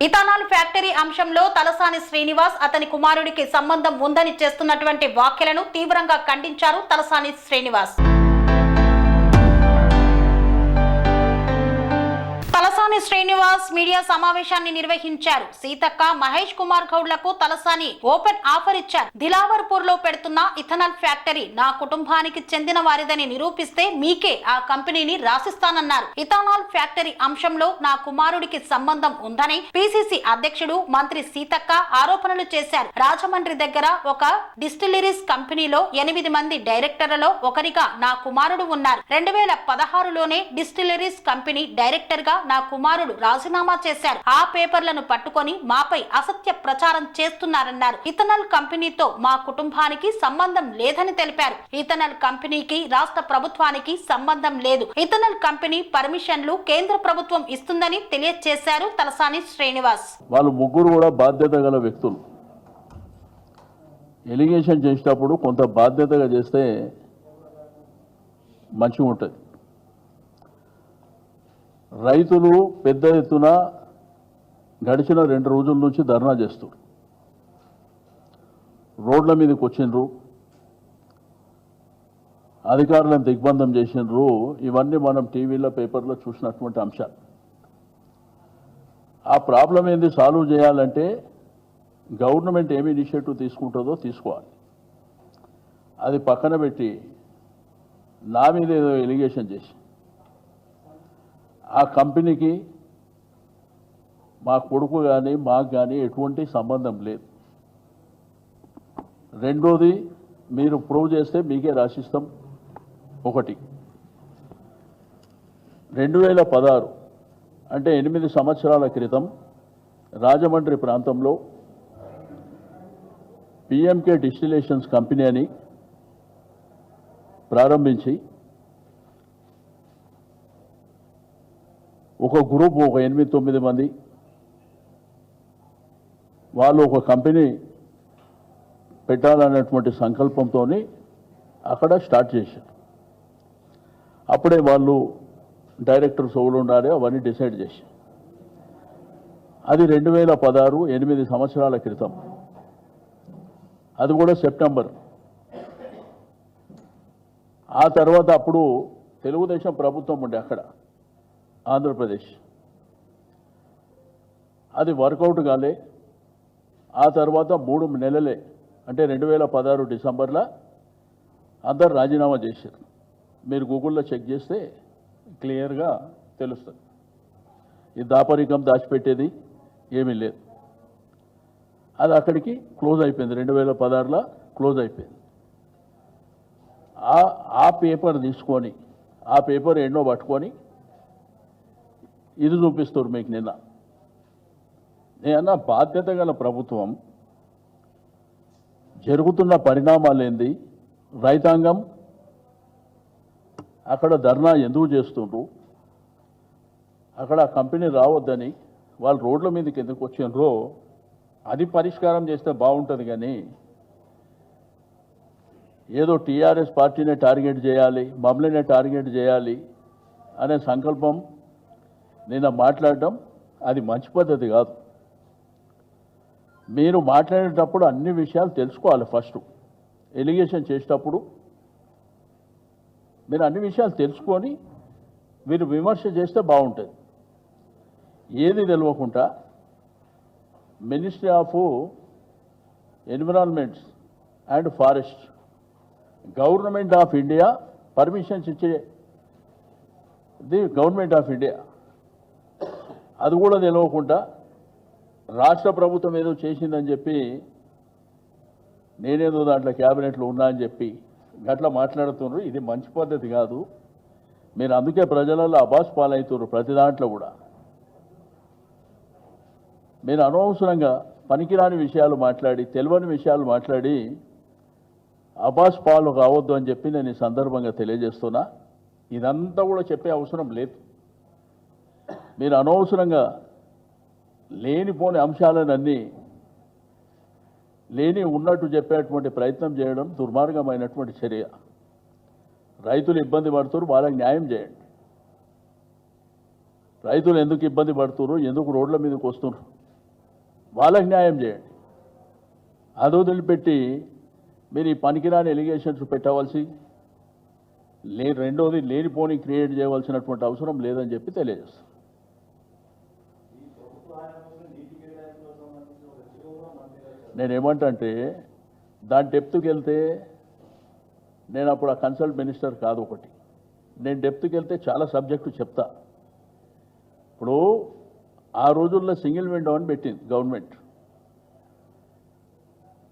ఇథానాల్ factory అంశంలో తలసాని శ్రీనివాస్ అతని కుమారుడికి సంబంధం ఉందని చేస్తున్నటువంటి వ్యాఖ్యలను తీవ్రంగా ఖండించారు తలసాని శ్రీనివాస్. తలసాని శ్రీనివాస్ మీడియా సమావేశాన్ని నిర్వహించారు. సీతక్క మహేష్ కుమార్ గౌడ్లకు తలసాని ఓపెన్ ఆఫర్ ఇచ్చారు. దిలావర్పూర్లో పెడుతున్న ఇథనాల్ ఫ్యాక్టరీ నా కుటుంబానికి చెందిన వారిదని నిరూపిస్తే మీకే ఆ కంపెనీని రాసిస్తానన్నారు. ఇథనాల్ ఫ్యాక్టరీ అంశంలో నా కుమారుడికి సంబంధం ఉందని పిసిసి అధ్యక్షుడు మంత్రి సీతక్క ఆరోపణలు చేశారు. రాజమండ్రి దగ్గర ఒక డిస్టిలరీస్ కంపెనీలో ఎనిమిది మంది డైరెక్టర్లలో ఒకరిగా నా కుమారుడు ఉన్నారు. రెండు వేల పదహారులోనే డిస్టిలరీస్ కంపెనీ డైరెక్టర్గా నా కుమారుడు రాజీనామా చేశారు. ఆ పేపర్లను పట్టుకొని మాపై అసత్య ప్రచారం చేస్తున్నారన్నారు. ఇథనల్ కంపెనీతో మా కుటుంబానికి సంబంధం లేదని తెలిపారు. ఇథనల్ కంపెనీకి రాష్ట్ర ప్రభుత్వానికి సంబంధం లేదు. ఇథనల్ కంపెనీ పర్మిషన్లు కేంద్ర ప్రభుత్వం ఇస్తుందని తెలియజేశారు తలసాని శ్రీనివాస్. వాళ్ళు ముగ్గురు కూడా బాధ్యత గల వ్యక్తులు. ఎలిగేషన్ చేసేటప్పుడు కొంత బాధ్యతగా చేస్తే మంచిగా ఉంటుంది రైతులు పెద్ద ఎత్తున గడిచిన రెండు రోజుల నుంచి ధర్నా చేస్తారు రోడ్ల మీదకి వచ్చిండ్రు. అధికారులను దిగ్బంధం చేసిండ్రు. ఇవన్నీ మనం టీవీలో పేపర్లో చూసినటువంటి అంశాలు. ఆ ప్రాబ్లం ఏంది? సాల్వ్ చేయాలంటే గవర్నమెంట్ ఏమి ఇనిషియేటివ్ తీసుకుంటుందో తీసుకోవాలి. అది పక్కన పెట్టి నా మీద ఏదో ఎలిగేషన్ చేసి ఆ కంపెనీకి మా కొడుకు కానీ మాకు కానీ ఎటువంటి సంబంధం లేదు. రెండోది మీరు ప్రూవ్ చేస్తే మీకే రాసిస్తాం. ఒకటి. రెండు వేల పదహారు అంటే ఎనిమిది సంవత్సరాల క్రితం రాజమండ్రి ప్రాంతంలో పిఎంకే డిస్టిలేషన్స్ కంపెనీ అని ప్రారంభించి ఒక గ్రూప్ ఒక ఎనిమిది తొమ్మిది మంది. వాళ్ళు ఒక కంపెనీ పెట్టాలనేటువంటి సంకల్పంతో అక్కడ స్టార్ట్ చేశారు. అప్పుడే వాళ్ళు డైరెక్టర్ ఎవరు ఉండాలి అవన్నీ డిసైడ్ చేశారు. అది రెండు వేల పదహారు ఎనిమిది సంవత్సరాల క్రితం. అది కూడా సెప్టెంబర్ ఆ తర్వాత అప్పుడు తెలుగుదేశం ప్రభుత్వం ఉండే అక్కడ. ఆంధ్రప్రదేశ్. అది వర్కౌట్ కాలే. ఆ తర్వాత మూడు నెలలే. అంటే రెండు వేల పదహారు డిసెంబర్లో అందరు రాజీనామా చేశారు. మీరు గూగుల్లో చెక్ చేస్తే క్లియర్గా తెలుస్తుంది. ఈ దాపరికం దాచిపెట్టేది ఏమీ లేదు. అది అక్కడికి క్లోజ్ అయిపోయింది. రెండు వేల పదహారులో క్లోజ్ అయిపోయింది. ఆ ఆ పేపర్ తీసుకొని ఆ పేపర్ ఎన్నో పట్టుకొని ఇది చూపిస్తారు మీకు నిన్న. నేనన్నా బాధ్యత గల ప్రభుత్వం జరుగుతున్న పరిణామాలు ఏంది రైతాంగం అక్కడ ధర్నా ఎందుకు చేస్తుండ్రు? అక్కడ ఆ కంపెనీ రావద్దని వాళ్ళు రోడ్ల మీదకి ఎందుకు వచ్చిండ్రో అది పరిష్కారం చేస్తే బాగుంటుంది కానీ ఏదో టీఆర్ఎస్ పార్టీనే టార్గెట్ చేయాలి మమ్మల్నే టార్గెట్ చేయాలి అనే సంకల్పం నిన్న మాట్లాడడం అది మంచి పద్ధతి కాదు. మీరు మాట్లాడేటప్పుడు అన్ని విషయాలు తెలుసుకోవాలి ఫస్ట్. ఎలిగేషన్ చేసేటప్పుడు మీరు అన్ని విషయాలు తెలుసుకొని మీరు విమర్శ చేస్తే బాగుంటుంది. ఏది తెలియకుండా ministry of environments and forest government of India permissions ఇచ్చే ది గవర్నమెంట్ ఆఫ్ ఇండియా అది కూడా నిలవకుండా రాష్ట్ర ప్రభుత్వం ఏదో చేసిందని చెప్పి నేనేదో దాంట్లో క్యాబినెట్లో ఉన్నా అని చెప్పి గట్లా మాట్లాడుతున్నారు. ఇది మంచి పద్ధతి కాదు. మీరు అందుకే ప్రజలలో అబాస్ పాలవుతున్నారు ప్రతి దాంట్లో కూడా. మీరు అనవసరంగా పనికిరాని విషయాలు మాట్లాడి తెలియని విషయాలు మాట్లాడి అబాస్ పాలు కావద్దు అని చెప్పి నేను ఈ సందర్భంగా తెలియజేస్తున్నా. ఇదంతా కూడా చెప్పే అవసరం లేదు. మీరు అనవసరంగా లేనిపోని అంశాలనన్నీ లేని ఉన్నట్టు చెప్పేటువంటి ప్రయత్నం చేయడం దుర్మార్గమైనటువంటి చర్య. రైతులు ఇబ్బంది పడుతున్నారు వాళ్ళకి న్యాయం చేయండి. రైతులు ఎందుకు ఇబ్బంది పడుతున్నారు ఎందుకు రోడ్ల మీదకి వస్తున్నారు? వాళ్ళకి న్యాయం చేయండి. అది వదిలిపెట్టి మీరు ఈ పనికిరాని ఎలిగేషన్స్ పెట్టవలసి లే రెండోది లేనిపోని క్రియేట్ చేయవలసినటువంటి అవసరం లేదని చెప్పి తెలియజేస్తారు నేనేమంటే దాని డెప్త్కి వెళ్తే నేను అప్పుడు ఆ కన్సల్ట్ మినిస్టర్ కాదు ఒకటి. నేను డెప్త్కి వెళ్తే చాలా సబ్జెక్టు చెప్తా. ఇప్పుడు ఆ రోజుల్లో సింగిల్ విండో అని పెట్టింది గవర్నమెంట్.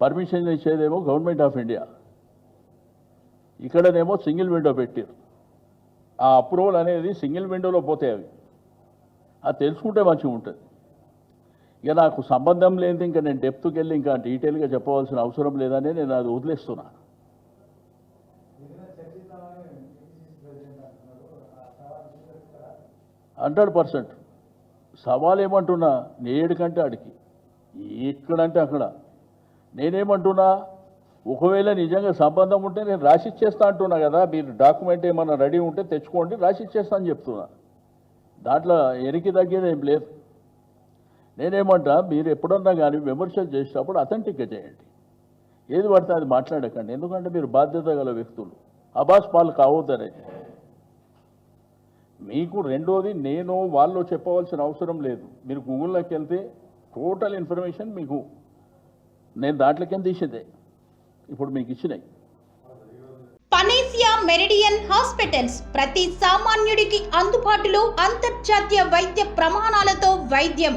పర్మిషన్ ఇచ్చేదేమో గవర్నమెంట్ ఆఫ్ ఇండియా. ఇక్కడనేమో సింగిల్ విండో పెట్టారు. ఆ అప్రూవల్ అనేది సింగిల్ విండోలో పోతాయి అవి. అది తెలుసుకుంటే మంచిగా ఉంటుంది ఇక నాకు సంబంధం లేనిది ఇంకా నేను డెప్త్కి వెళ్ళి ఇంకా డీటెయిల్గా చెప్పవలసిన అవసరం లేదని నేను అది వదిలేస్తున్నా హండ్రెడ్ పర్సెంట్. సవాల్ ఏమంటున్నా నేడు కంటే ఆడికి ఎక్కడంటే అక్కడ. నేనేమంటున్నా? ఒకవేళ నిజంగా సంబంధం ఉంటే నేను రాసిచ్చేస్తా అంటున్నా కదా మీరు డాక్యుమెంట్ ఏమైనా రెడీ ఉంటే తెచ్చుకోండి రాసిచ్చేస్తా అని చెప్తున్నా. దాంట్లో ఎనికి తగ్గేది ఏం లేదు. నేనేమంటా మీరు ఎప్పుడన్నా కానీ విమర్శలు చేసేటప్పుడు అథెంటిక్గా చేయండి. ఏది పడితే అది మాట్లాడకండి. ఎందుకంటే మీరు బాధ్యత గల వ్యక్తులు. అబాస్ పాలు కావద్దనే. మీకు రెండోది నేను వాళ్ళు చెప్పవలసిన అవసరం లేదు. మీరు గూగుల్లోకి వెళ్తే టోటల్ ఇన్ఫర్మేషన్ మీకు నేను దాంట్లోకేం తీసేదే. ఇప్పుడు మీకు ఇచ్చినాయి. పనేసియా మెరిడియన్ హాస్పిటల్స్ ప్రతి సామాన్యుడికి అందుబాటులో అంతర్జాతీయ వైద్య ప్రమాణాలతో వైద్యం.